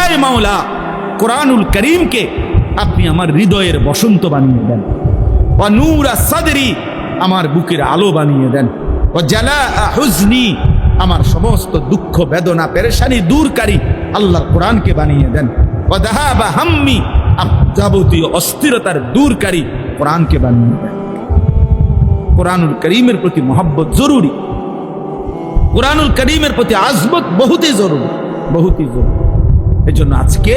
আয় মাওলা, কোরআনুল করিমকে আপনি আমার হৃদয়ের বসন্ত বানিয়ে দেন। ও নূরা সাদরি আমার বুকের আলো বানিয়ে দেন। ও জালা হুজনি আমার সমস্ত দুঃখ, বেদনা, পেরেশানি দূরকারী আল্লাহর কোরআনকে বানিয়ে দেন। ও দাহাবা হাম্মি যাবতীয় অস্থিরতার দূরকারী কোরআনকে বানিয়ে দেন। কোরআনুল করিমের প্রতি মহব্বত জরুরি। কোরআনুল করিমের প্রতি আজমত বহুতই জরুরি বহুতই জরুরি। এই জন্য আজকে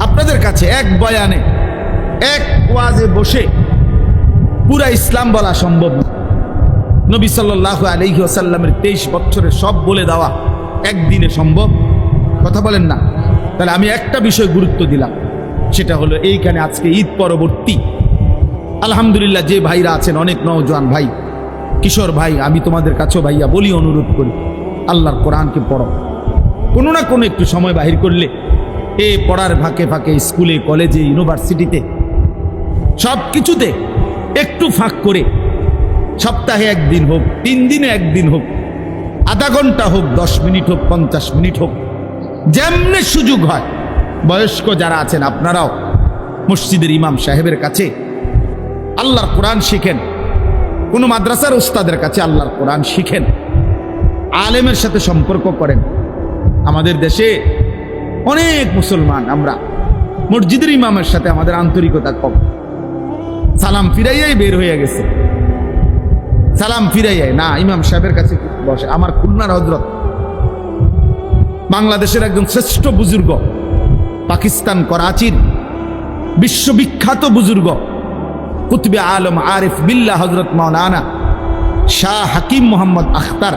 আপনাদের কাছে এক বয়ানে, এক ওয়াজে বসে পুরা ইসলাম বলা সম্ভব না। নবী সাল্লাহ আলহি আসাল্লামের তেইশ বছরের সব বলে দেওয়া একদিনে সম্ভব। কথা বলেন না। তাহলে আমি একটা বিষয় গুরুত্ব দিলাম, সেটা হলো এইখানে আজকে ঈদ পরবর্তী। আলহামদুলিল্লাহ যে ভাইরা আছেন, অনেক নওজোয়ান ভাই, কিশোর ভাই, আমি তোমাদের কাছেও ভাইয়া বলি, অনুরোধ করি, আল্লাহর কোরআনকে পড়ো। কোনো না কোনো একটু সময় বাহির করলে এ পড়ার ফাঁকে ফাঁকে স্কুলে, কলেজে, ইউনিভার্সিটিতে সব কিছুতে একটু ফাঁক করে সপ্তাহে একদিন হোক, তিন দিনে একদিন হোক, আধা ঘণ্টা হোক, দশ মিনিট হোক, পঞ্চাশ মিনিট হোক, যেমনি সুযোগ হয়, বয়স্ক যারা আছেন আপনারাও মসজিদের ইমাম সাহেবের কাছে আল্লাহর কোরআন শিখেন, কোনো মাদ্রাসার ওস্তাদের কাছে আল্লাহর কোরআন শিখেন, আলেমের সাথে সম্পর্ক করেন। আমাদের দেশে অনেক মুসলমান আমরা মসজিদের ইমামের সাথে আমাদের আন্তরিকতা কম। সালাম ফিরাইয়াই বের হয়ে গেছে। সালাম ফিরাইয়াই, না, ইমাম সাহেবের কাছে বসে। আমার খুলনার হজরত বাংলাদেশের একজন শ্রেষ্ঠ বুজুর্গ, পাকিস্তান করাচির বিশ্ববিখ্যাত বুজুর্গ, কুতবে আলম আরিফ বিল্লা হজরত মৌলানা শাহ হাকিম মোহাম্মদ আখতার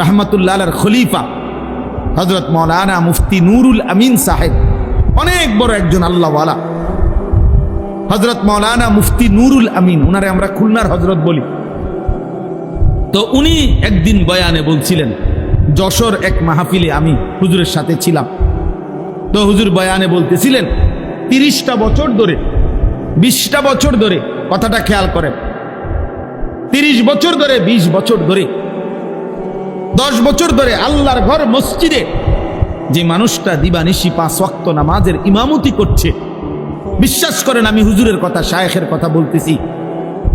রহমতুল্লাহ খলিফা। হজরত মৌলানা মুফতি নুরুল আমিন সাহেব, অনেক বড় একজন আল্লাহওয়ালা। হজরত মৌলানা মুফতি নুরুল আমিন, উনারে আমরা খুলনার হজরত বলি। তো উনি একদিন বয়ানে বলছিলেন, যশোর এক মাহফিলে আমি হুজুরের সাথে ছিলাম। তো হুজুর বয়ানে বলতেছিলেন, তিরিশটা বছর ধরে, বিশটা বছর ধরে, কথাটা খেয়াল করেন। তিরিশ বছর ধরে ২০ বছর ধরে দশ বছর ধরে আল্লাহর ঘর মসজিদে যে মানুষটা দিবানিশি পাঁচ ওয়াক্ত নামাজের ইমামতি করছে, বিশ্বাস করেন আমি হুজুরের কথা, শায়েখের কথা বলতেছি।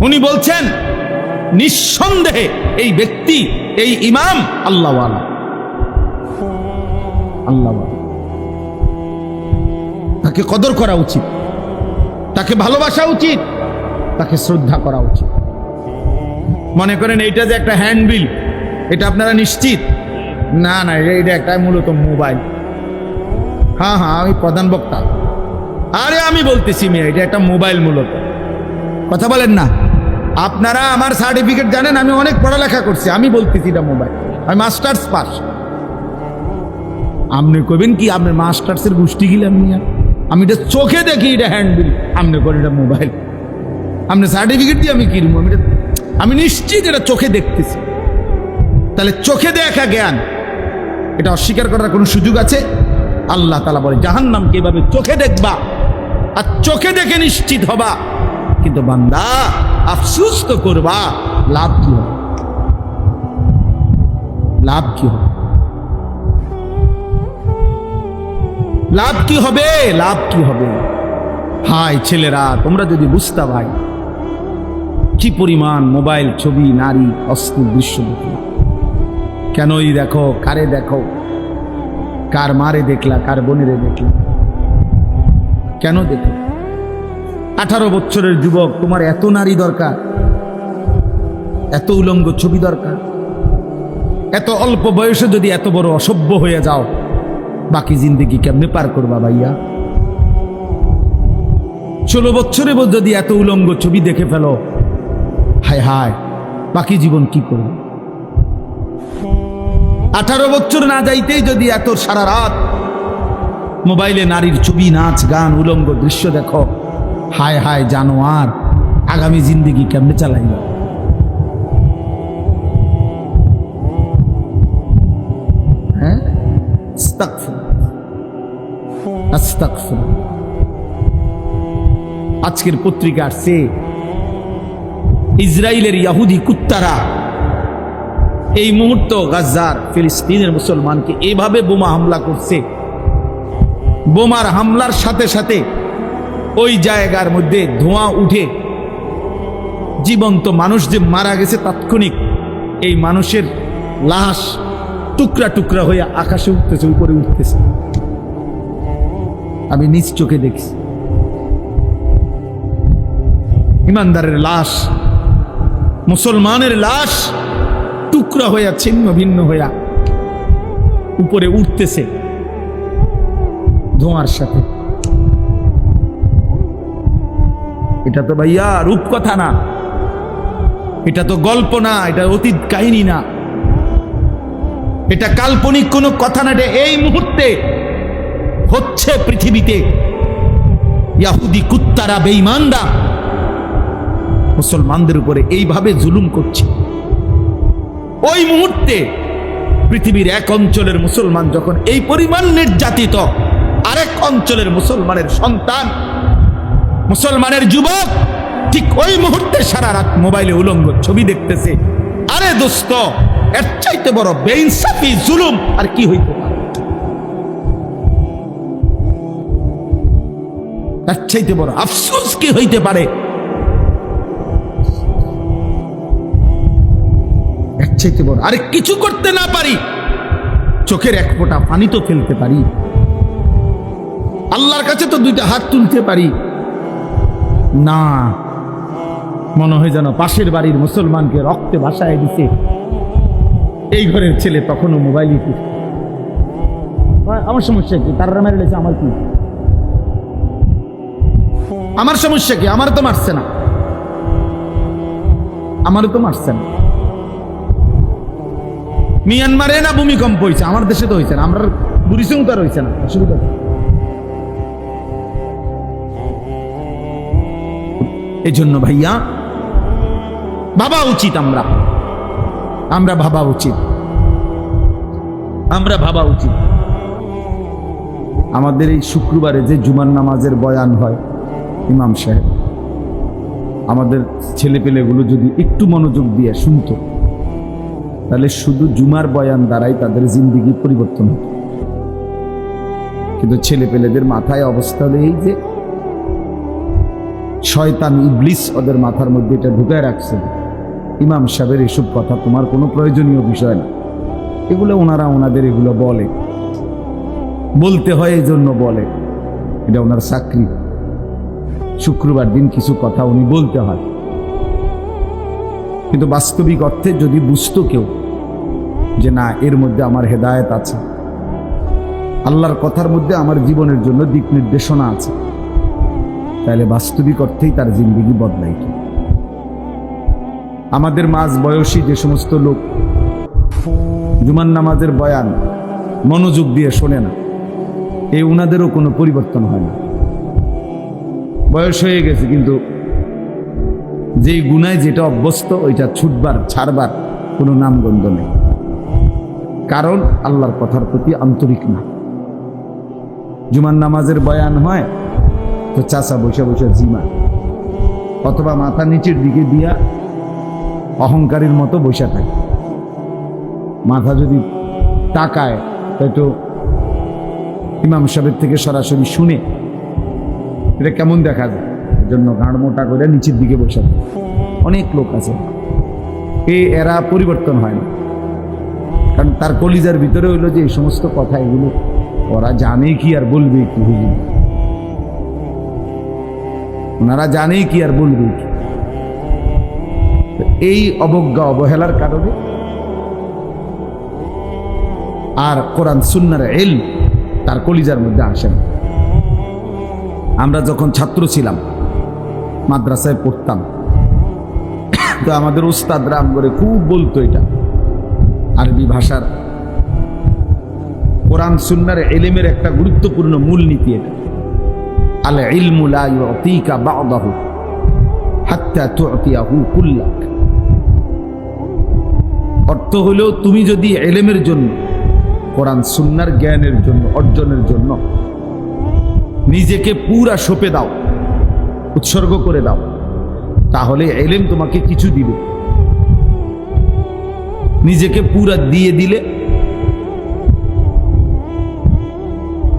উনি বলছেন, নিঃসন্দেহে এই ব্যক্তি, এই ইমাম আল্লাহওয়ালা। আল্লাহ তাকে কদর করা উচিত। তাকে ভালোবাসা উচিত। তাকে শ্রদ্ধা করা উচিত। মনে করেন এইটা যে একটা হ্যান্ডবিল। এটা আপনারা নিশ্চিত? না না, এটা- এটা একটা মূলত মোবাইল। হ্যাঁ হ্যাঁ আমি প্রধান বক্তা। আরে আমি বলতেছি মেয়ে, এটা একটা মোবাইল মূলত। কথা বলেন না। আপনারা আমার সার্টিফিকেট জানেন, আমি অনেক পড়ালেখা করছি, আমি বলতেছি এটা মোবাইল। আমি মাস্টার্স পাস। আপনি কবেন কি আপনার মাস্টার্সের গোষ্ঠী গিলাম নিয়ে আমি এটা চোখে দেখি, এটা হ্যান্ডবিল। আপনি করেন এটা মোবাইল। আপনি সার্টিফিকেট দিয়ে আমি কিনবো আমি আমি নিশ্চিত এটা চোখে দেখতেছি। তাহলে চোখে দেখা জ্ঞান। এটা অস্বীকার করার কোনো সুযোগ আছে? আল্লাহ তালা বলে, জাহান্নামকে এভাবে চোখে দেখবা আর চোখে দেখে নিশ্চিত হবা। কিন্তু বান্দা, আফসুস তো করবা, লাভ কি হবে? লাভ কি হবে? লাভ কি হবে? লাভ কি হবে? হাই ছেলেরা, তোমরা যদি বুঝতা ভাই, কি পরিমাণ মোবাইল, ছবি, নারী, অস্থির দৃশ্য দেখো। কেনই দেখো, কারে দেখো? কার মারে দেখলা, কার বোনেরে দেখলা? কেন দেখো আঠারো বছরের যুবক, তোমার এত নারী দরকার, এত উলঙ্গ ছবি দরকার, এত অল্প বয়সে যদি এত বড় অসভ্য হয়ে যাও, বাকি জিন্দগি কেমনে পার করবা ভাইয়া? ষোলো বছরে যদি এত উলঙ্গ ছবি দেখে ফেলো, হায় হায়, বাকি জীবন কি করবে? আঠারো বছর না যাইতেই যদি এত সারা রাত মোবাইলে নারীর ছবি, নাচ, গান, উলঙ্গ দৃশ্য দেখো, হায় হায় জানোয়ার, আগামী জিন্দগি কেমনে চালাইব? হ্যাঁ। আজকের পত্রিকা আসছে ইসরায়েলের ইয়াহুদি কুত্তারা এই মুহূর্ত গাজার ফিলিস্তিনের মুসলমানকে এভাবে বোমা হামলা করছে। বোমার হামলার সাথে সাথে ওই জায়গার মধ্যে ধোঁয়া উঠে জীবন্ত মানুষ যে মারা গেছে তাৎক্ষণিক এই মানুষের লাশ টুকরা টুকরা হয়ে আকাশে উঠতেছে উপরে উঠতেছে। আমি নিজ চোখে দেখছি। ইমানদারের লাশ, মুসলমানের লাশ টুকরা হইয়া, ছিন্ন ভিন্ন হইয়া উপরে উঠতেছে ধোঁয়ার সাথে। এটা তো ভাইয়া রূপকথা না। এটা তো গল্প না, এটা অতীত কাহিনী না। এটা কাল্পনিক কোনো কথা না, এটা এই মুহূর্তে হচ্ছে পৃথিবীতে। ইয়াহুদি কুত্তারা, বেঈমানরা মুসলমানদের উপরে এইভাবে জুলুম করছে। ওই মুহূর্তে পৃথিবীর এক অঞ্চলের মুসলমান যখন এই পরিমাণ নির্যাতিত, আরেক অঞ্চলের মুসলমানের সন্তান, মুসলমানের যুবক, ঠিক ওই মুহূর্তে সারা রাত মোবাইলে উলঙ্গ ছবি দেখতেছে। আরে দোস্ত, এর চাইতে বড় বেইনসাফি, জুলুম, আর কি হইতে এর চাইতে বড় আফসোস কি হইতে পারে? চাইতে বড়। আরে কিছু করতে না পারি। চোখের এক ফোঁটা পানি তো ফেলতে পারি। আল্লাহর কাছে তো দুইটা হাত তুলতে পারি। না, মনে হয় যেন পাশের বাড়ির মুসলমানকে রক্তে ভাসায় দিছে। এই ঘরের ছেলে তখনও মোবাইল আমার সমস্যা কি? তারা মেরে লেছে আমার কি? আমার সমস্যা কি? আমার তো মারছে না। আমারও তো মারছে না। মিয়ানমারে না ভূমিকম্প হয়েছে আমার দেশে তো হয়েছে না, আমরা বুড়িসং তো আর হয়েছে না, অসুবিধা এই জন্য ভাইয়া, ভাবা উচিত আমরা। আমরা ভাবা উচিত। আমরা ভাবা উচিত। আমাদের এই শুক্রবারে যে জুমার নামাজের বয়ান হয়, ইমাম সাহেব, আমাদের ছেলেপেলেগুলো যদি একটু মনোযোগ দিয়ে শুনতো তাহলে শুধু জুমার বয়ান দ্বারাই তাদের জিন্দিগি পরিবর্তন হতো। কিন্তু ছেলেপেলেদের মাথায় অবস্থা হলো এই যে, শয়তান ইবলিস ওদের মাথার মধ্যে এটা ঢুকায় রাখছে। ইমাম সাহেবের এসব কথা তোমার কোনো প্রয়োজনীয় বিষয় না। এগুলো ওনারা ওনাদের এগুলো বলে। বলতে হয় এই জন্য বলে। এটা ওনার চাকরি। শুক্রবার দিন কিছু কথা উনি বলতে হয়। কিন্তু বাস্তবিক অর্থে যদি বুঝতো কেউ যে না, এর মধ্যে আমার হেদায়েত আছে। আল্লাহর কথার মধ্যে আমার জীবনের জন্য দিক নির্দেশনা আছে। তাহলে বাস্তবিক অর্থেই তার জিন্দগি বদলাইত আমাদের মাঝ বয়সী যে সমস্ত লোক জুমান নামাজের বয়ান, মনোযোগ দিয়ে শোনে না এই উনাদেরও কোনো পরিবর্তন হয় না। বয়স হয়ে গেছে, কিন্তু যেই গুনায় যেটা অভ্যস্ত, ওইটা ছুটবার, ছাড়বার কোনো নামগন্ধ নেই। কারণ আল্লাহর কথার প্রতি আন্তরিক না। জুমান নামাজের বয়ান হয়, তো চাচা বসে বসে জিমা। অথবা মাথা নিচের দিকে দিয়া অহংকারীর মতো বসে থাকে। মাথা যদি তাকায় হয়তো ইমাম সাহেবের থেকে সরাসরি শুনে, এটা কেমন দেখা যায়? জন্য ঘাড় মোটা করে নিচের দিকে বসে অনেক লোক আছে। এ, এরা পরিবর্তন হয় না। কারণ তার কলিজার ভিতরে হইল যে এই সমস্ত কথা এগুলো ওরা জানে কি আর বলবে কি হুজুর? ওনারা জানে কি আর বলবে কি? এই অবজ্ঞা, অবহেলার কারণে আর কোরআন, সুন্নার এল তার কলিজার মধ্যে আসেন আমরা যখন ছাত্র ছিলাম, মাদ্রাসায় পড়তাম, তো আমাদের উস্তাদরা করে খুব বলতো এটা। আরবি ভাষার কোরআন, সুন্নার এলেমের একটা গুরুত্বপূর্ণ মূলনীতি এটা। আল ইলমু লা হাত্তা অর্থ হলো তুমি যদি এলেমের জন্য, কোরআন, সুন্নার জ্ঞানের জন্য, অর্জনের জন্য নিজেকে পুরা সঁপে দাও, উৎসর্গ করে দাও, তাহলে এলেম তোমাকে কিছু দিবে। নিজেকে পুরা দিয়ে দিলে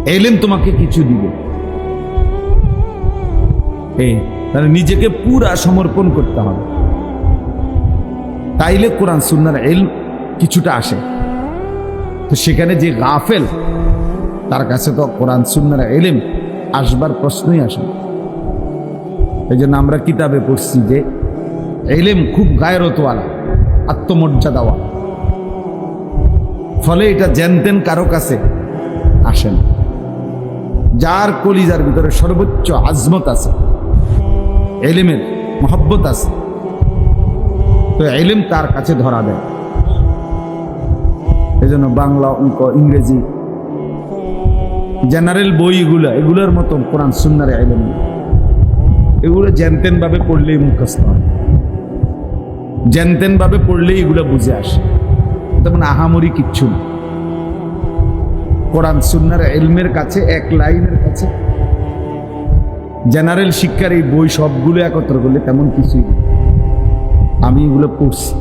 এলেম তোমাকে কিছু দিবে। এই, তাহলে নিজেকে পুরা সমর্পণ করতে হবে। তাইলে কোরআন সুন্নার এল কিছুটা আসে। তো সেখানে যে গাফেল, তার কাছে তো কোরআন সুন্নার এলেম আসবার প্রশ্নই আসে এই জন্য আমরা কিতাবে পড়ছি যে এলেম খুব গায়রতওয়ালা, আত্মমর্যাদাওয়ালা। ফলে এটা জানতেন কারও কাছে আসেন যার কলিজার ভিতরে সর্বোচ্চ আজমত আছে, এলেমের মহব্বত আছে, তো এলেম তার কাছে ধরা দেয়। এই জন্য বাংলা অঙ্ক, ইংরেজি, জেনারেল বইগুলো, এগুলোর মতো কোরআন সুন্নারে এলেম। এগুলো জ্যানতেন ভাবে পড়লেই মুখস্থ হয়। জ্যানতেন ভাবে পড়লেই এগুলো বুঝে আসে। তেমন আহামরি কিচ্ছু না। কোরআন সুন্নার এলমের কাছে, এক লাইনের কাছে, জেনারেল শিক্ষার এই বই সবগুলো একত্র করলে তেমন কিছুই আমি এগুলো পড়ছি,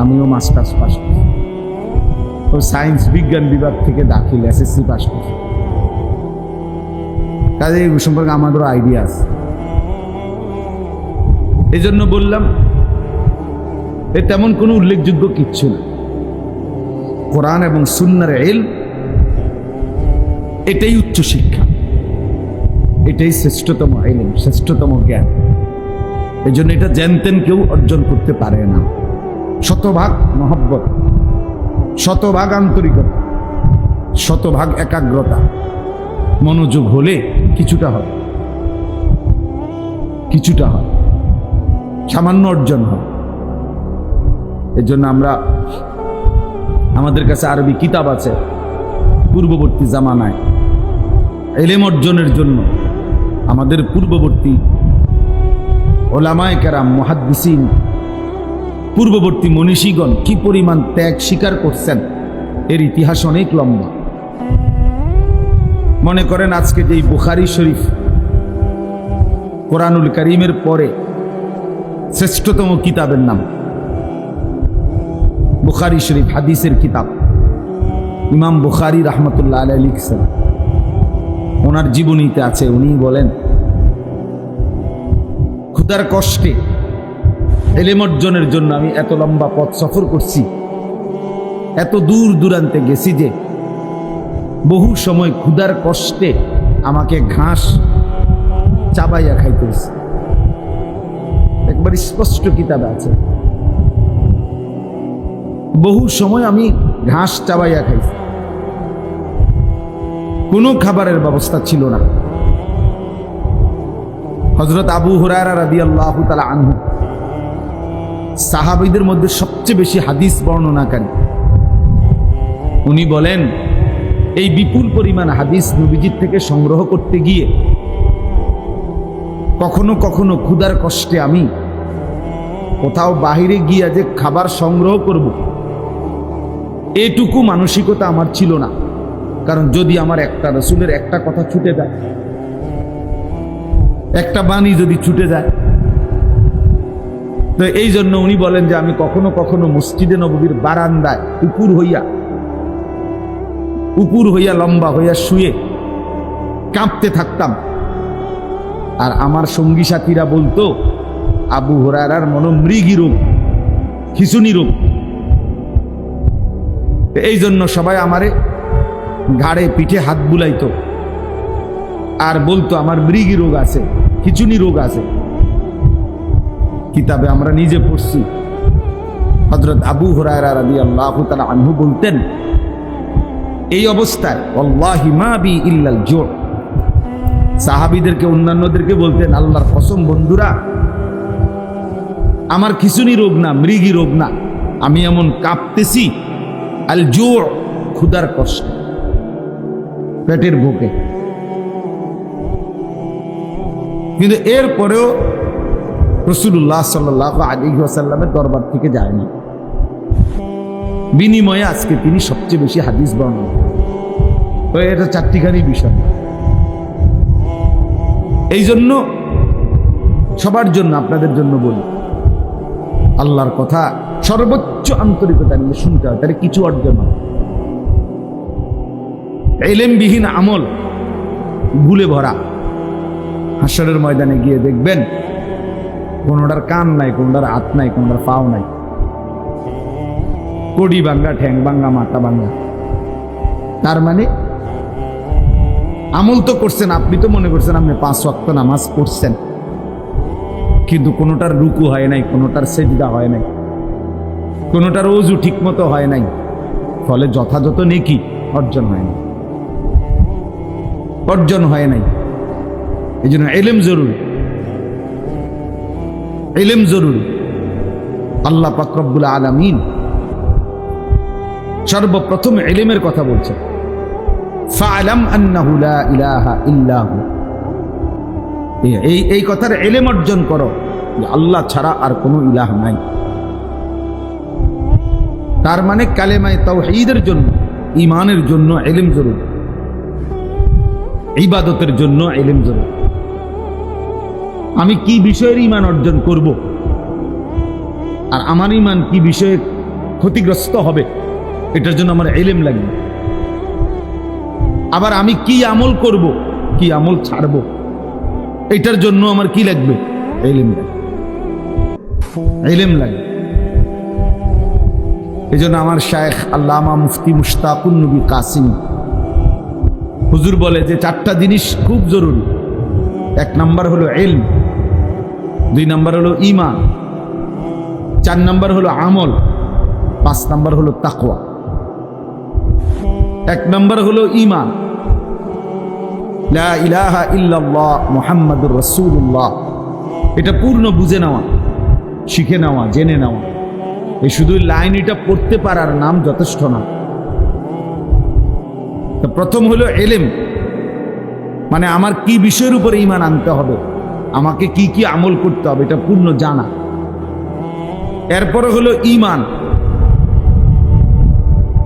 আমিও মাস্টার্স পাস করছি। ও সায়েন্স বিজ্ঞান বিভাগ থেকে দাখিল, এসএসসি পাস করছি। কাজে এই সম্পর্কে আমাদেরও আইডিয়া আছে। এই জন্য বললাম, এ তেমন কোনো উল্লেখযোগ্য কিচ্ছু না। কোরআন এবং সুন্নার এল এটাই উচ্চ শিক্ষা। এটাই শ্রেষ্ঠতম এলিম শ্রেষ্ঠতম জ্ঞান। এই জন্য এটা জানতেন কেউ অর্জন করতে পারে না। শতভাগ মহব্বত, শতভাগ আন্তরিকতা, শতভাগ একাগ্রতা। মনোযোগ হলে কিছুটা হয় কিছুটা হয়, সামান্য অর্জন হয়। এর জন্য আমরা আমাদের কাছে আরবি কিতাব আছে, পূর্ববর্তী জামানায়। এলেম অর্জনের জন্য আমাদের পূর্ববর্তী ওলামায় কেরাম, মহাদ্দিসিন, পূর্ববর্তী মনীষীগণ কি পরিমাণ ত্যাগ স্বীকার করছেন, এর ইতিহাস অনেক লম্বা। মনে করেন আজকে যেই বুখারি শরীফ কোরআনুল করিমের পরে শ্রেষ্ঠতম কিতাবের নাম। বুখারি শরীফ, হাদিসের কিতাব। ইমাম বুখারি রহমতুল্লাহ আলাই লিখছেন। ওনার জীবনীতে আছে, উনি বলেন ক্ষুদার কষ্টে, এলেম অর্জনের জন্য আমি এত লম্বা পথ সফর করছি, এত দূর দূরান্তে গেছি যে বহু সময় ক্ষুদার কষ্টে আমাকে ঘাস চাবাইয়া খাইতেছে একবার স্পষ্ট কিতাবে আছে। বহু সময় আমি ঘাস চাবাইয়া খাইছি কোনো খাবারের ব্যবস্থা ছিল না। হজরত আবু হুরায়রা রাদি আল্লাহ তালা আনহু সাহাবিদের মধ্যে সবচেয়ে বেশি হাদিস বর্ণনাকারী। উনি বলেন, এই বিপুল পরিমাণ হাদিস নবীজির থেকে সংগ্রহ করতে গিয়ে কখনো কখনো ক্ষুধার কষ্টে আমি কোথাও বাহিরে গিয়া যে খাবার সংগ্রহ করব এটুকু মানসিকতা আমার ছিল না। কারণ যদি আমার একটা রসুলের একটা কথা ছুটে যায়, একটা বাণী যদি ছুটে যায়, তো এই জন্য উনি বলেন যে আমি কখনো কখনো মসজিদে নবীর বারান্দায় উপুর হইয়া উপুর হইয়া লম্বা হইয়া শুয়ে কাঁপতে থাকতাম। আর আমার সঙ্গী সাথীরা বলতো, আবু হরার মনোমৃগী রোগ খিচুনি রোগ এই জন্য সবাই আমারে ঘাড়ে, পিঠে হাত বুলাইতো। আর বলতো, আমার মৃগী রোগ আছে, খিচুনি রোগ আছে। কিতাবে আমরা নিজে পড়ছি। হজরত আবু হরায়রা আনহু বলতেন, এই অবস্থায় জোর সাহাবিদেরকে, অন্যান্যদেরকে বলতেন, আল্লাহর কসম বন্ধুরা, আমার খিচুনি রোগ না, মৃগী রোগ না। আমি এমন কাঁপতেছি আল জোর ক্ষুদার কষ্ট। পেটের বুকে। কিন্তু এরপরেও রসুল্লাহ সাল্লাহ আলী আসাল্লামের দরবার থেকে যায়নি। বিনিময়ে আজকে তিনি সবচেয়ে বেশি হাদিস করেন। তো এটা চারটিখানি বিষয়। এই জন্য সবার জন্য আপনাদের জন্য বলি আল্লাহর কথা সর্বোচ্চ আন্তরিকতা নিয়ে শুনতে হয়, তাহলে কিছু অর্জন এলেমবিহীন আমল, ভুলে ভরা। হাসরের ময়দানে গিয়ে দেখবেন, কোনোটার কান নাই, কোনোটার হাত নাই, কোনোটার পাও নাই। কড়ি ভাঙ্গা ঠ্যাং বাঙ্গা, মাথা ভাঙ্গা তার মানে আমল তো করছেন, আপনি তো মনে করছেন আপনি পাঁচ ওয়াক্ত নামাজ পড়ছেন। কিন্তু কোনোটার রুকু হয় নাই, কোনোটার সেজদা হয় নাই, কোনোটার ওজু ঠিক মতো হয় নাই। ফলে যথাযথ নেকি অর্জন হয় নাই। অর্জন হয় নাই। এই জন্য এলেম জরুরি। এলেম জরুরি। আল্লাহ পাকরব্বুল আলামিন সর্বপ্রথম এলেমের কথা ফালাম আন্নাহু লা ইলাহা ইল্লাহু এই- এই এই কথার এলেম অর্জন করো যে আল্লাহ ছাড়া আর কোনো ইলাহ নাই। তার মানে কালেমায় তাওহীদের জন্য ইমানের জন্য এলেম জরুর। ইবাদতের জন্য এলেম জরুর। আমি কি বিষয়ের ইমান অর্জন করব? আর আমার ইমান কি বিষয়ে ক্ষতিগ্রস্ত হবে? এটার জন্য আমার এলেম লাগবে। আবার আমি কি আমল করব? কি আমল ছাড়ব? এটার জন্য আমার কি লাগবে? এলেম লাগবে এলেম এই জন্য আমার শায়েখ আল্লামা মুফতি মুশতাকুন নবী কাসিম হুজুর বলে যে চারটা জিনিস খুব জরুরি। এক নাম্বার হলো এলম, দুই নাম্বার হলো ইমান চার নাম্বার হলো আমল, পাঁচ নাম্বার হলো তাকওয়া। এক নম্বর হলো ইমান রাসূলুল্লাহ। এটা পূর্ণ বুঝে নেওয়া, শিখে নেওয়া, জেনে নেওয়া। এই শুধু লাইন এটা পড়তে পারার নাম যথেষ্ট না। প্রথম হলো এলেম। মানে আমার কি বিষয়ের উপরে ইমান আনতে হবে? আমাকে কি কি আমল করতে হবে? এটা পূর্ণ জানা। এরপরে হলো ইমান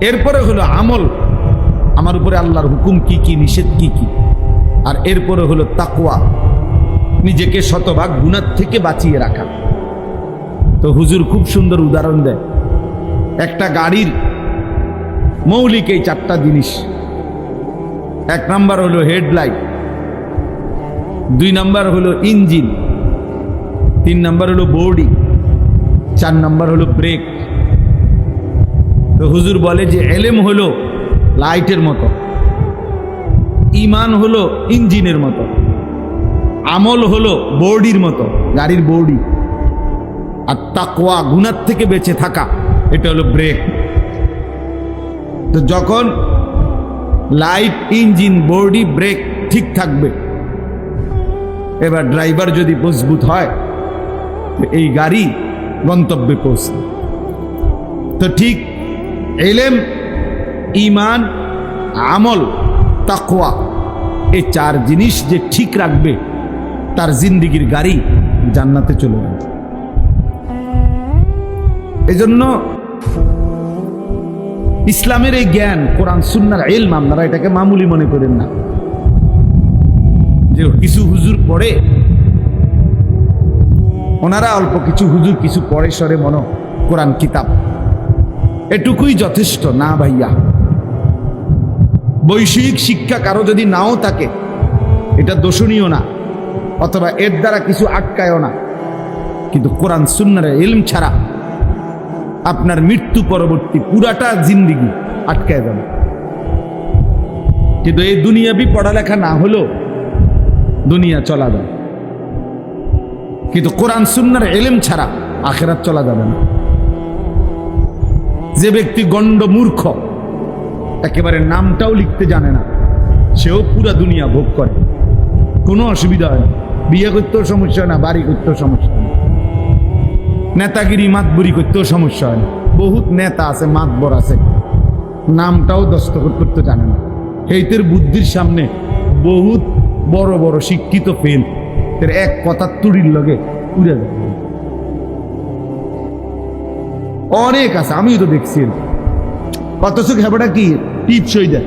এরপরে হলো আমল। আমার উপরে আল্লাহর হুকুম কি কি, নিষেধ কি কি? আর এরপরে হলো তাকুয়া নিজেকে শতভাগ গুণার থেকে বাঁচিয়ে রাখা। তো হুজুর খুব সুন্দর উদাহরণ দেয়। একটা গাড়ির মৌলিক এই চারটা জিনিস। এক নাম্বার হলো হেডলাইট, দুই নাম্বার হলো ইঞ্জিন, তিন নাম্বার হলো বডি, চার নাম্বার হলো ব্রেক। তো হুজুর বলে যে এলেম হলো লাইটের মতো। ইমান হলো ইঞ্জিনের মতো। আমল হলো বডির মতো, গাড়ির বডি। আর তাকওয়া গুনার থেকে বেঁচে থাকা, এটা হলো ব্রেক। তো যখন লাইট, ইঞ্জিন, বডি, ব্রেক ঠিক থাকবে, এবার ড্রাইভার যদি মজবুত হয় এই গাড়ি গন্তব্যে পৌঁছবে। তো ঠিক এলেম, ইমান, আমল তাকওয়া। এই চার জিনিস যে ঠিক রাখবে, তার জিন্দিগির গাড়ি জান্নাতে চলে যাবে। এজন্য ইসলামের এই জ্ঞান, কোরআন, সুন্নার এলম আপনারা এটাকে মামুলি মনে করেন না। যে কিছু হুজুর পড়ে, ওনারা অল্প কিছু হুজুর, কিছু পড়ে সরে মনো, কোরআন কিতাব। এটুকুই যথেষ্ট, না ভাইয়া? বৈষয়িক শিক্ষা কারও যদি নাও থাকে, এটা দোষণীয় না, অথবা এর দ্বারা কিছু আটকায়ও না। কিন্তু কোরআন সুন্নার এলম ছাড়া আপনার মৃত্যু পরবর্তী পুরাটা জিন্দিগি আটকায় যাবে কিন্তু এই দুনিয়াবি পড়ালেখা না হলেও দুনিয়া চলা যায় কিন্তু কোরআন সুন্নার এলেম ছাড়া আখেরাত চলা যাবে না। যে ব্যক্তি গণ্ড মূর্খ একেবারে নামটাও লিখতে জানে না। সেও পুরা দুনিয়া ভোগ করে। কোনো অসুবিধা হয় বিয়ে করতেও সমস্যা না, বাড়ি করতেও সমস্যা না। নেতাগিরি, মাতবুরি করতেও সমস্যা হয় না। বহুত নেতা আছে, মাতবর আছে। নামটাও দস্তখত করতে জানে না। এইতের বুদ্ধির সামনে বহুত বড় বড় শিক্ষিত ফেল। এর এক কথা তুড়ির লগে উড়ে যায়। অনেক আছে, আমিও তো দেখছি অথচ খেপাটা কি? টিপসই দেয়।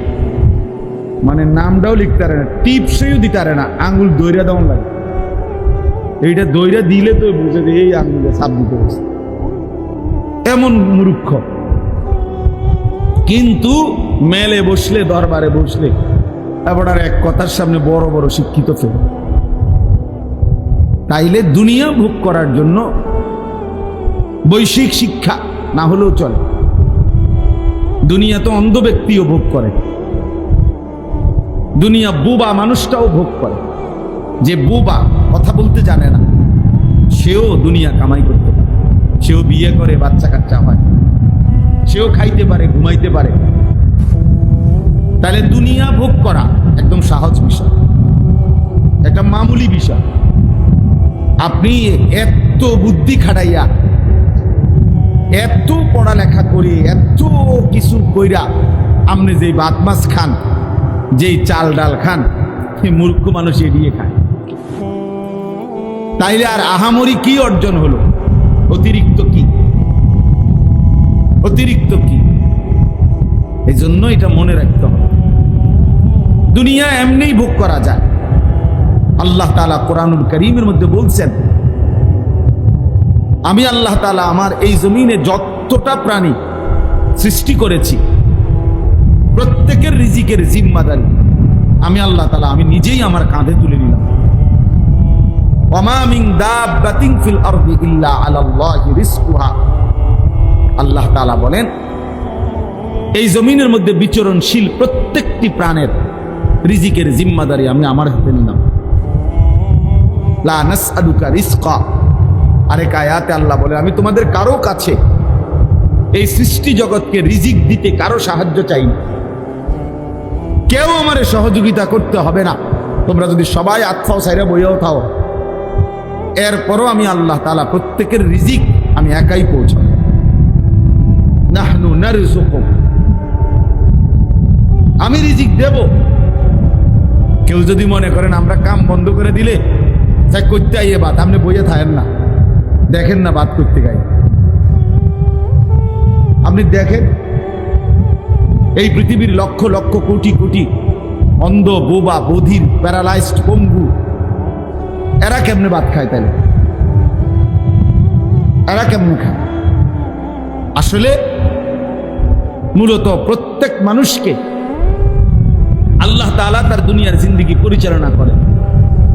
মানে নামটাও লিখতে পারে না, টিপসইও দিতে পারে না আঙ্গুল দৈরা দেওয়ান লাগে। এইটা দৈরা দিলে তো বুঝে যে এই আঙ্গুলে সাপ দিতে বসে। এমন মূর্খ। কিন্তু মেলে বসলে, দরবারে বসলে আর এক কথার সামনে বড় বড় শিক্ষিত ফেল তাইলে দুনিয়া ভোগ করার জন্য বৈশ্বিক শিক্ষা না হলেও চলে। দুনিয়া তো অন্ধ ব্যক্তিও ভোগ করে। দুনিয়া বুবা মানুষটাও ভোগ করে। যে বুবা কথা বলতে জানে না, সেও দুনিয়া কামাই করতে পারে। সেও বিয়ে করে বাচ্চা কাচ্চা হয়। সেও খাইতে পারে, ঘুমাইতে পারে। তাহলে দুনিয়া ভোগ করা একদম সহজ বিষয়। একটা মামুলি বিষয়। আপনি এত বুদ্ধি খাটাইয়া এত পড়ালেখা করে এত কিছু কইরা আপনি যে ভাত মাছ খান, যেই চাল ডাল খান, সেই মূর্খ মানুষ এড়িয়ে খায়। তাইলে আর আহামরি কি অর্জন হলো? অতিরিক্ত কি? অতিরিক্ত কি? এই জন্য এটা মনে রাখতে হবে। দুনিয়া এমনিই ভোগ করা যায়। আল্লাহ তালা কোরআনুল করিমের মধ্যে বলছেন আমি আল্লাহ তালা আমার এই জমিনে যতটা প্রাণী সৃষ্টি করেছি, প্রত্যেকের রিজিকের জিম্মাদারি আমি আল্লাহ তালা আমি নিজেই আমার কাঁধে তুলে নিলাম। আল্লাহ তাআলা বলেন, এই জমিনের মধ্যে বিচরণশীল প্রত্যেকটি প্রাণের রিজিকের জিম্মাদারি আমি আমার হাতে নিলাম। লা নাসআলুকা রিজকা। আরেক আয়াতে আল্লাহ বলে, আমি তোমাদের কারও কাছে এই সৃষ্টি জগৎকে রিজিক দিতে কারও সাহায্য চাই কেউ আমারে সহযোগিতা করতে হবে না। তোমরা যদি সবাই আত্মাও সাইরা বইয়াও থাও এরপরও আমি আল্লাহ তালা প্রত্যেকের রিজিক আমি একাই পৌঁছাব। আমি রিজিক দেব। কেউ যদি মনে করেন আমরা কাম বন্ধ করে দিলে করতে আইয়ে বাদ, আপনি বইয়ে থাকেন না। দেখেন না বাদ করতে গাই। আপনি দেখেন? এই পৃথিবীর লক্ষ লক্ষ কোটি কোটি অন্ধ, বোবা, বধির, প্যারালাইজড পঙ্গু, এরা কেমনে ভাত খায় তাহলে? এরা কেমনে খায়? আসলে মূলত প্রত্যেক মানুষকে আল্লাহ তাআলা তার দুনিয়ার জিন্দিগি পরিচালনা করে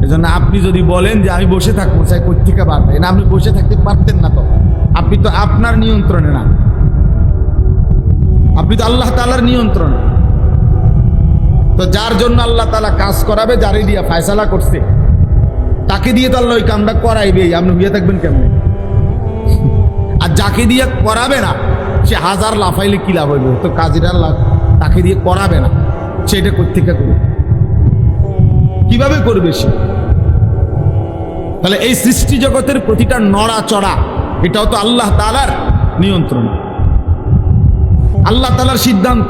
এজন্য আপনি যদি বলেন যে আমি বসে থাকব চাই থেকে বাদ দেয় না, আপনি বসে থাকতে পারতেন না তো। আপনি তো আপনার নিয়ন্ত্রণে না। আপনি তো আল্লাহ তালার নিয়ন্ত্রণে। তো যার জন্য আল্লাহ তালা কাজ করাবে যারে দিয়া ফায়সালা করছে, তাকে দিয়ে তো আল্লাহ ওই কামটা করাইবেই। আপনি হইয়া থাকবেন কেমনে? আর যাকে দিয়ে করাবে না, সে হাজার লাফাইলে কি লাভ হইবে? তো কাজীরা তাকে দিয়ে করাবে না। সে এটা কোথেকে করবে? কীভাবে করবে সে? তাহলে এই সৃষ্টি জগতের প্রতিটা নড়া চড়া, এটাও তো আল্লাহ তালার নিয়ন্ত্রণ। আল্লাহ তালার সিদ্ধান্ত।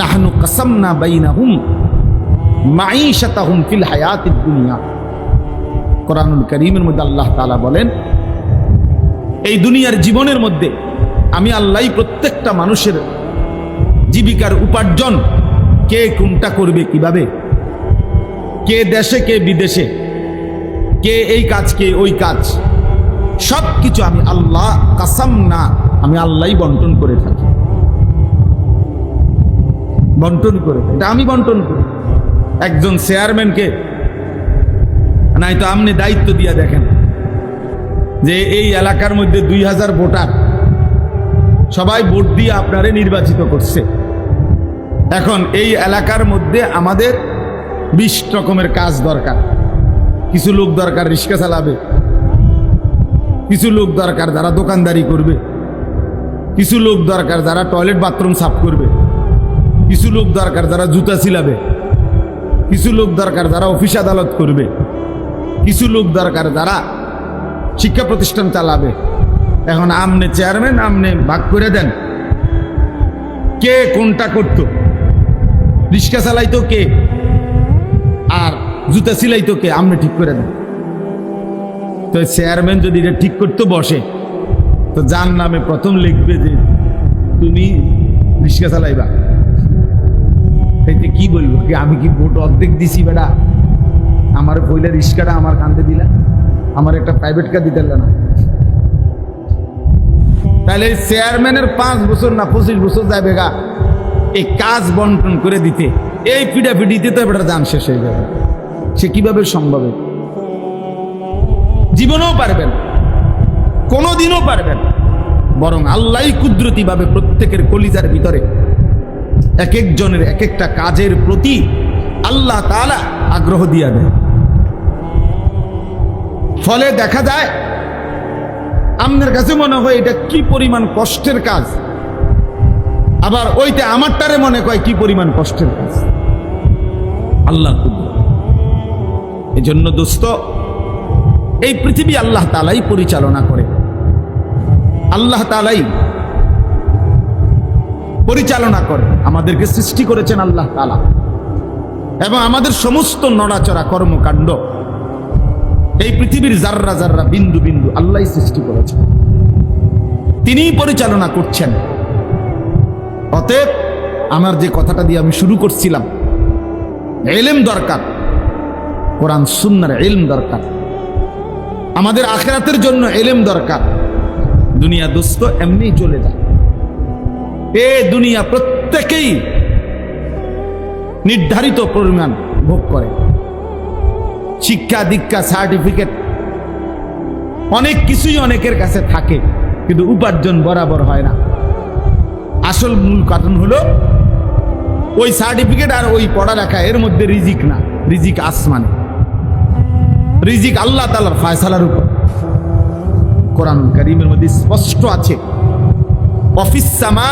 নাহনু কাসামনা বাইনাহুম মাঈশাতাহুম ফিল হায়াতিদ দুনিয়া। কোরআনুল করিমের মধ্যে আল্লাহ তাআলা বলেন, এই দুনিয়ার জীবনের মধ্যে আমি আল্লাহ প্রত্যেকটা মানুষের জীবিকার উপার্জন কে কোনটা করবে কীভাবে? কে দেশে, কে বিদেশে? কে এই কাজ, কে ওই কাজ? সব কিছু আমি আল্লাহ কাসাম না, আমি আল্লাহই বন্টন করে থাকি। বন্টন করে এটা আমি বন্টন করি। একজন চেয়ারম্যানকে নাই তো আপনি দায়িত্ব দিয়ে দেখেন যে এই এলাকার মধ্যে দুই হাজার ভোটার সবাই ভোট দিয়ে আপনারে নির্বাচিত করছে। এখন এই এলাকার মধ্যে আমাদের বিশ রকমের কাজ দরকার। কিছু লোক দরকার রিক্সা চালাবে। কিছু লোক দরকার যারা দোকানদারি করবে। কিছু লোক দরকার যারা টয়লেট বাথরুম সাফ করবে। কিছু লোক দরকার যারা জুতা সিলাবে কিছু লোক দরকার যারা অফিস আদালত করবে। কিছু লোক দরকার যারা শিক্ষা প্রতিষ্ঠান চালাবে। এখন আমনে চেয়ারম্যান আমনে ভাগ করে দেন। কে কোনটা করত? রিক্সা চালাইতো কে? আর জুতা সিলাই তোকে, আমনে ঠিক করে দেন তো চেয়ারম্যান যদি এটা ঠিক করতে বসে, তো যার নামে প্রথম লিখবে যে, তুমি রিক্সা চালাইবা। কি বলব? কি আমি কি ভোট অর্ধেক দিছি বেটা? আমার পয়লা রিক্সাটা আমার কান্দে দিলা, আমার একটা প্রাইভেট কার দিতে না। তাহলে চেয়ারম্যানের পাঁচ বছর না পঁচিশ বছর যাবে গা এই কাজ বন্টন করে দিতে, এই পিডাপিডিতে তো এবার যান শেষ হয়ে যাবে। সে কীভাবে সম্ভব? জীবনেও পারবেন, কোনোদিনও পারবেন। বরং আল্লাহ কুদরতি ভাবে প্রত্যেকের কলিজার ভিতরে এক একজনের এক একটা কাজের প্রতি আল্লাহ তাআলা আগ্রহ দিয়া দেয়। ফলে দেখা যায়, আপনার কাছে মনে হয় এটা কি পরিমাণ কষ্টের কাজ? আবার ওইটা আমারটারে মনে হয় কি পরিমাণ কষ্টের কাজ? আল্লাহ এই জন্য দোস্ত, এই পৃথিবী আল্লাহ তালাই পরিচালনা করে। আল্লাহ তালাই পরিচালনা করে। আমাদেরকে সৃষ্টি করেছেন আল্লাহ তালা এবং আমাদের সমস্ত নড়াচড়া কর্মকাণ্ড এই পৃথিবীর জাররা জাররা বিন্দু বিন্দু আল্লাহ সৃষ্টি করেছেন। তিনিই পরিচালনা করছেন। অতএব আমার যে কথাটা দিয়ে আমি শুরু করছিলাম, এলেম দরকার। কোরআন সুন্নার এলম দরকার। আমাদের আখেরাতের জন্য এলেম দরকার। দুনিয়া দোস্ত এমনি চলে যায়। এ দুনিয়া প্রত্যেকেই নির্ধারিত পরিমাণ ভোগ করে। শিক্ষা, দীক্ষা, সার্টিফিকেট, অনেক কিছুই অনেকের কাছে থাকে, কিন্তু উপার্জন বরাবর হয় না। আসল মূল কারণ হলো, ওই সার্টিফিকেট আর ওই পড়ালেখা এর মধ্যে রিজিক না, রিজিক আসমানে। রিজিক আল্লাহ তালার ফায়সালার উপর। কোরআন করিমের মধ্যে স্পষ্ট আছে অফিস সামা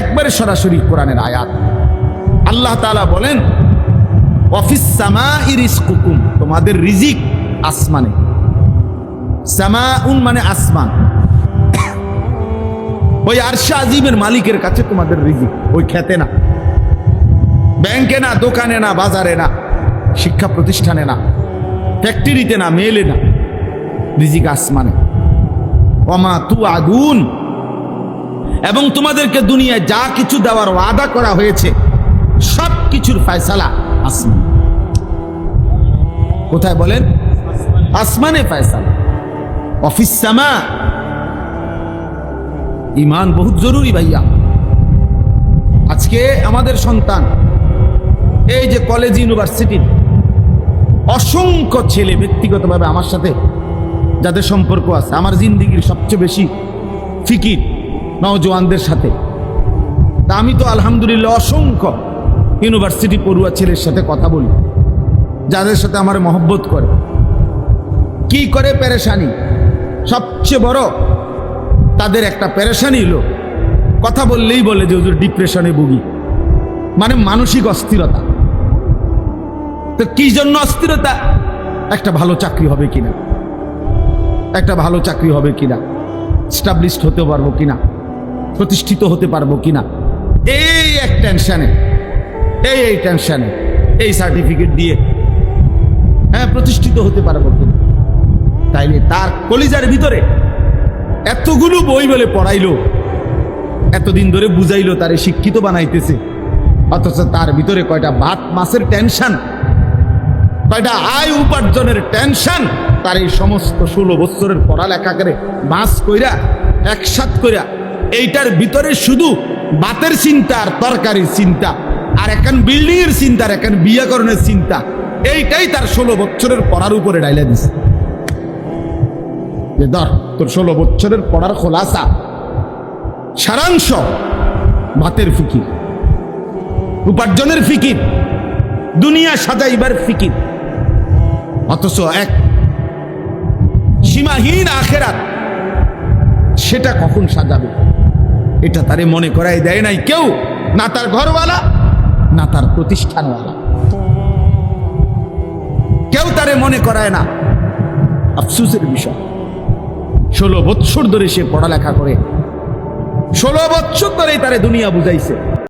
একবারে সরাসরি কোরআনের আয়াত। আল্লাহ তাআলা বলেন অফিস কুকুম তোমাদের রিজিক আসমানে। সামা উন মানে আসমান। ওই আরশা আজিমের মালিকের কাছে তোমাদের রিজিক, ওই খেতে না। ব্যাংকে না, দোকানে না, বাজারে না, শিক্ষা প্রতিষ্ঠানে না, ফ্যাক্টরিতে না, মেলে না, রিজিক আসমানে। অমা তু আগুন এবং তোমাদেরকে দুনিয়ায় যা কিছু দেওয়ার ওয়াদা করা হয়েছে, সব কিছুর ফয়সালা আসমান। কোথায় বলেন? আসমানে ফয়সালা। অফিস সামা। ইমান বহুত জরুরি ভাইয়া। আজকে আমাদের সন্তান এই যে কলেজ ইউনিভার্সিটির অসংখ্য ছেলে ব্যক্তিগতভাবে আমার সাথে যাদের সম্পর্ক আছে, আমার জিন্দিগির সবচেয়ে বেশি ফিকির, নওজোয়ানদের সাথে। তা আমি তো আলহামদুলিল্লাহ অসংখ্য ইউনিভার্সিটি পড়ুয়া ছেলের সাথে কথা বলি, যাদের সাথে আমার মহব্বত করে। কি করে পেরেশানি? সবচেয়ে বড় তাদের একটা পেরেশানি হলো, কথা বললেই বলে যে ওদের ডিপ্রেশনে ভুগি। মানে মানসিক অস্থিরতা। তো কি জন্য অস্থিরতা? একটা ভালো চাকরি হবে কিনা? একটা ভালো চাকরি হবে কিনা? স্টাবলিশড হতে পারব কিনা? প্রতিষ্ঠিত হতে পারব কিনা? এই এক টেনশনে এই এই টেনশনে এই সার্টিফিকেট দিয়ে হ্যাঁ প্রতিষ্ঠিত হতে পারব কিনা? তাইলে তার কলিজার ভিতরে এতগুলো বই বলে পড়াইলো, এতদিন ধরে বুঝাইলো তারে শিক্ষিত বানাইতেছে, অথচ তার ভিতরে কয়টা ভাত মাছের টেনশন কয়টা আয় উপার্জনের টেনশন তার এই সমস্ত ষোলো বছরের পড়ালেখা করে বাস কইরা, একসাথ কইরা, এইটার ভিতরে শুধু বাতের চিন্তা আর তরকারির চিন্তা, আর এখন বিল্ডিং এর চিন্তা, আর এখন বিয়াকরণের চিন্তা, এইটাই তার ষোলো বছরের পড়ার উপরে ডাইলা দিছে। যে ধর, তোর ষোলো বছরের পড়ার খোলাসা, সারাংশ ভাতের ফিকির, উপার্জনের ফিকির, দুনিয়া সাজাইবার ফিকির। অথচ এক সীমাহীন আখেরাত, সেটা কখন সাজাবে? এটা তারে মনে করাই দেয় নাই কেউ, না তার ঘরওয়ালা, না তার প্রতিষ্ঠানওয়ালা। কেউ তারে মনে করায় না। আফসুসের বিষয়। ষোলো বৎসর ধরে সে পড়ালেখা করে। ষোলো বৎসর ধরেই তারে দুনিয়া বুঝাইছে।